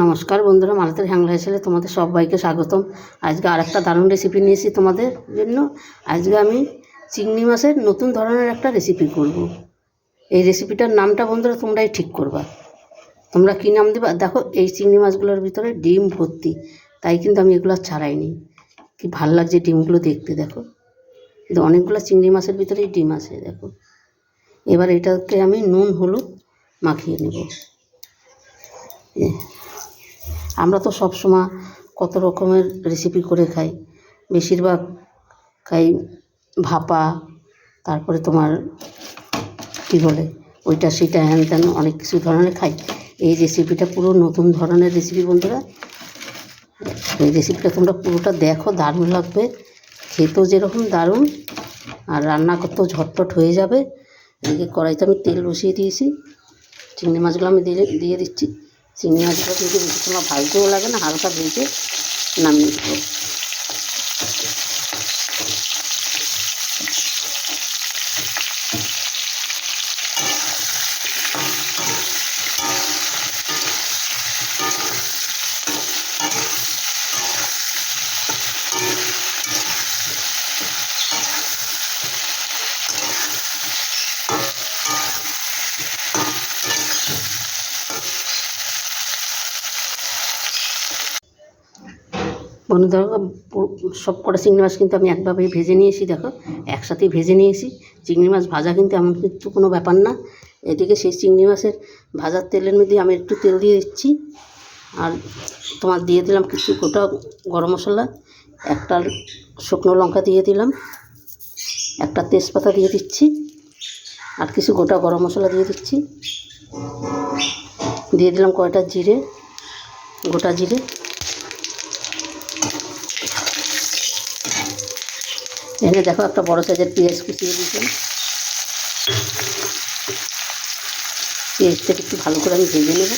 নমস্কার বন্ধুরা, মালাতের হ্যাংলা হেসেলে তোমাদের সবাইকে স্বাগতম। আজকে আর একটা দারুণ রেসিপি নিয়েছি তোমাদের জন্য। আজকে আমি চিংড়ি মাছের নতুন ধরনের একটা রেসিপি করব। এই রেসিপিটার নামটা বন্ধুরা তোমরাই ঠিক করবা। তোমরা কী নাম দেবা? দেখো, এই চিংড়ি মাছগুলোর ভিতরে ডিম ভর্তি, তাই কিন্তু আমি এগুলো ছাড়াইনি। কি ভালো লাগছে ডিমগুলো দেখতে, দেখো। কিন্তু অনেকগুলো চিংড়ি মাছের ভিতরেই ডিম আছে, দেখো। এবার এটাকে আমি নুন, হলুদ মাখিয়ে নেব। আমরা তো সব সময় কত রকমের রেসিপি করে খাই। বেশিরভাগ খাই ভাপা, তারপরে তোমার কী বলে, ওইটা সেটা হ্যান ত্যান অনেক কিছু ধরনের খাই। এই রেসিপিটা পুরো নতুন ধরনের রেসিপি বন্ধুরা। এই রেসিপিটা তোমরা পুরোটা দেখো, দারুণ লাগবে। খেতেও যেরকম দারুণ, আর রান্না করতেও ঝটপট হয়ে যাবে। এদিকে কড়াইতে আমি তেল বসিয়ে দিয়েছি। চিংড়ি মাছগুলো আমি দিয়ে দিয়ে দিচ্ছি। চিংড়ি মাছগুলো কিন্তু বেশি সময় ভাজতেও লাগে না হালকা ভেজে নামিয়ে দেবো বন্ধুরা সব কটা চিংড়ি মাছ কিন্তু আমি একভাবে ভেজে নিয়েছি, দেখো। একসাথেই ভেজে নিয়েছি। চিংড়ি মাছ ভাজা কিন্তু এমন কিছু কোনো ব্যাপার না। এদিকে সেই চিংড়ি মাছের ভাজার তেলের মধ্যে আমি একটু তেল দিয়ে দিচ্ছি। আর তোমার দিয়ে দিলাম কিছু গোটা গরম মশলা, একটা শুকনো লঙ্কা দিয়ে দিলাম, একটা তেজপাতা দিয়ে দিচ্ছি, আর কিছু গোটা গরম মশলা দিয়ে দিচ্ছি। দিয়ে দিলাম কয়টা জিরে, গোটা জিরে। এখানে দেখো একটা বড় সাইজের পেঁয়াজ কুচিয়ে দিয়েছিলাম পেঁয়াজটাকে একটু ভালো করে আমি ভেজে নেব।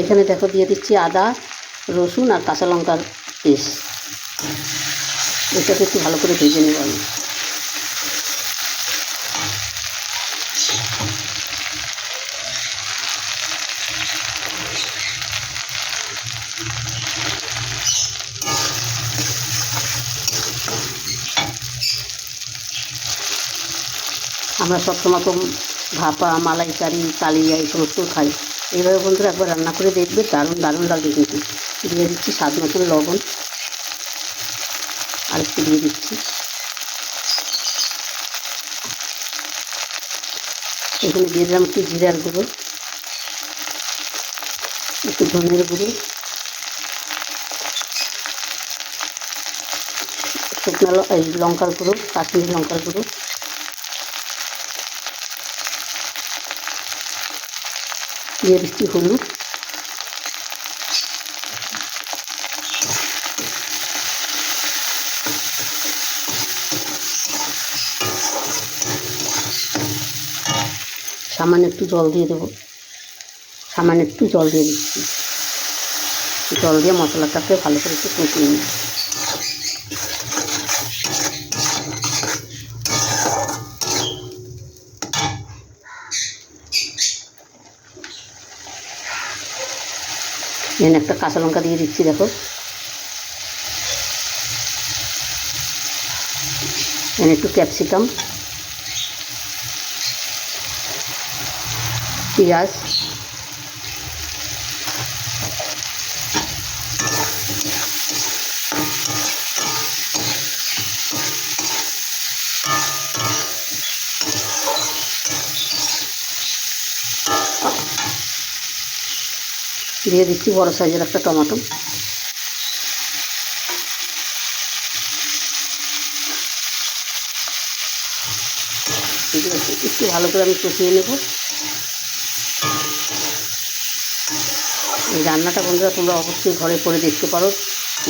এখানে দেখো দিয়ে দিচ্ছি আদা, রসুন আর কাঁচা লঙ্কার পেস্ট। এটাকে একটু ভালো করে ভেজে নেব আমি। আমরা সবসময় তো ভাপা, মালাইকারি, কালিয়া এই সমস্ত খাই। এইভাবে বন্ধুরা একবার রান্না করে দেখবে, দারুণ দারুণ লাগবে কিন্তু। দিয়ে দিচ্ছি স্বাদ মতন লবণ। আর একটু দিয়ে দিচ্ছি। এখানে দিয়ে দিলাম একটু জিরার গুঁড়ো, একটু ধনের গুঁড়ো। শুকনো লঙ্কার গুঁড়ো, কাশ্মীরি লঙ্কার গুঁড়ো। দিয়ে দিচ্ছি হলুদ। সামান্য একটু জল দিয়ে দেবো। সামান্য একটু জল দিয়ে দিচ্ছি। জল দিয়ে মশলাটাকে ভালো করে একটু কষিয়ে নিই এখানে একটা কাঁচা লঙ্কা দিয়ে দিচ্ছি দেখো। দেন একটু ক্যাপসিকাম পেঁয়াজ। দিয়ে দিচ্ছি, বড় সাইজের একটা টমেটো। একটু- একটু ভালো করে আমি কষিয়ে নেব। এই রান্নাটা বন্ধুরা তোমরা অবশ্যই ঘরে করে দেখতে পারো।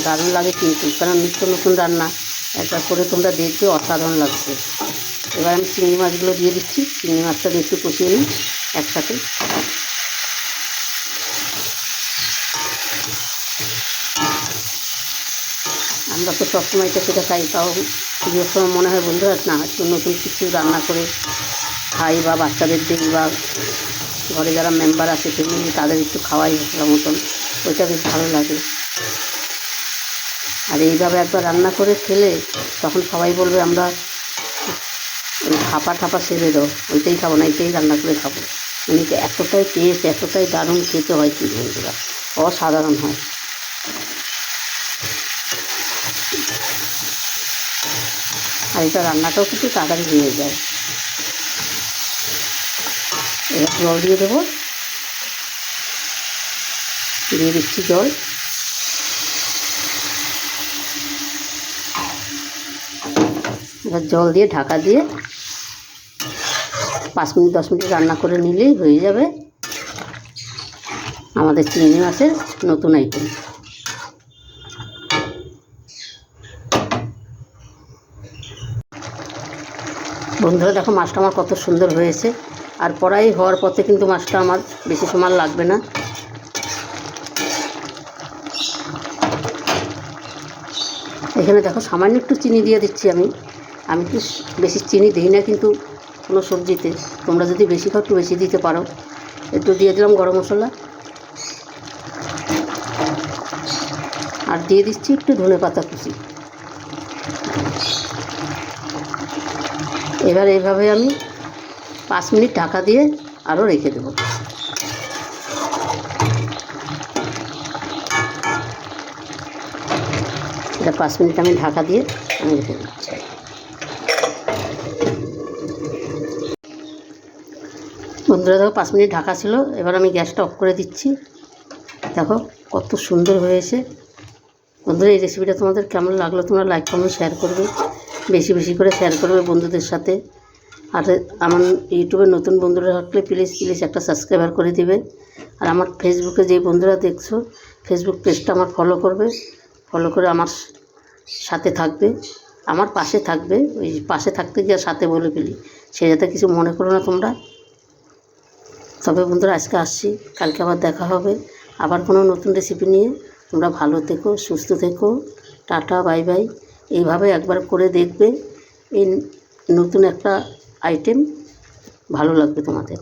দারুণ লাগে কিন্তু কারণ নিত্য নতুন রান্না। একবার করে তোমরা দেখবে, অসাধারণ লাগবে। এবার আমি চিংড়ি মাছগুলো দিয়ে দিচ্ছি। চিংড়ি মাছটা একটু কষিয়ে নিই একসাথে। আমরা তো সবসময় তো সেটা খাই তাও পুজোর সময় মনে হয় বন্ধুরা না, একটু নতুন কিছু রান্না করে খাই বা বাচ্চাদের দিই বা ঘরে যারা মেম্বার আছে ফ্যামিলি তাদের একটু খাওয়াই ভালো মতন। ওইটা বেশ ভালো লাগে। আর এইভাবে একবার রান্না করে খেলে তখন সবাই বলবে আমরা ওই খাপা ঠাপা সেরে দাও, ওইটাই খাব না এইটাই রান্না করে খাব। এমনিতে এতটাই টেস্ট এতটাই দারুণ খেতে হয় কি বন্ধুরা, অসাধারণ হয়। আর এটা রান্নাটাও কিন্তু তাড়াতাড়ি হয়ে যায়। এবার জল দিয়ে দেবো। দিয়ে দিচ্ছি জল। এবার জল দিয়ে ঢাকা দিয়ে পাঁচ মিনিট, দশ মিনিট রান্না করে নিলেই হয়ে যাবে। আমাদের চিংড়ি মাছের নতুন আইটেম বন্ধুরা, দেখো মাছটা আমার কত সুন্দর হয়েছে। আর পড়াই হওয়ার পথে কিন্তু মাছটা আমার বেশি সময় লাগবে না। এখানে দেখো সামান্য একটু চিনি দিয়ে দিচ্ছি আমি। আমি কি বেশি চিনি দিই না কিন্তু কোনো সবজিতে। তোমরা যদি বেশি খাও একটু বেশি দিতে পারো। একটু দিয়ে দিলাম গরম মশলা। আর দিয়ে দিচ্ছি একটু ধনে পাতা কুচি। এবার এইভাবে আমি পাঁচ মিনিট ঢাকা দিয়ে আরও রেখে দেবো। এটা পাঁচ মিনিট আমি ঢাকা দিয়ে আমি রেখে দিচ্ছি। বন্ধুরা, দেখো, পাঁচ মিনিট ঢাকা ছিল। এবার আমি গ্যাসটা অফ করে দিচ্ছি। দেখো, কত সুন্দর হয়েছে। বন্ধুরা, এই রেসিপিটা তোমাদের কেমন লাগল তোমরা লাইক কমেন্ট শেয়ার করবে। বেশি বেশি করে শেয়ার করবে বন্ধুদের সাথে। আর আমার ইউটিউবে নতুন বন্ধুরা থাকলে প্লিজ প্লিজ একটা সাবস্ক্রাইবার করে দিবে। আর আমার ফেসবুকে যে বন্ধুরা দেখছ ফেসবুক পেজটা আমার ফলো করবে। ফলো করে আমার সাথে থাকবে। আমার পাশে থাকবে। ওই পাশে থাকতে গিয়ে সাথে বলে ফেলি। সে যাতে কিছু মনে করো না তোমরা। তবে বন্ধুরা, আজকে আসছি। কালকে আবার দেখা হবে। আবার কোনো নতুন রেসিপি নিয়ে। তোমরা ভালো থেকো, সুস্থ থেকো। টাটা বাই বাই এইভাবে একবার করে দেখবে এই নতুন একটা আইটেম ভালো লাগবে তোমাদের।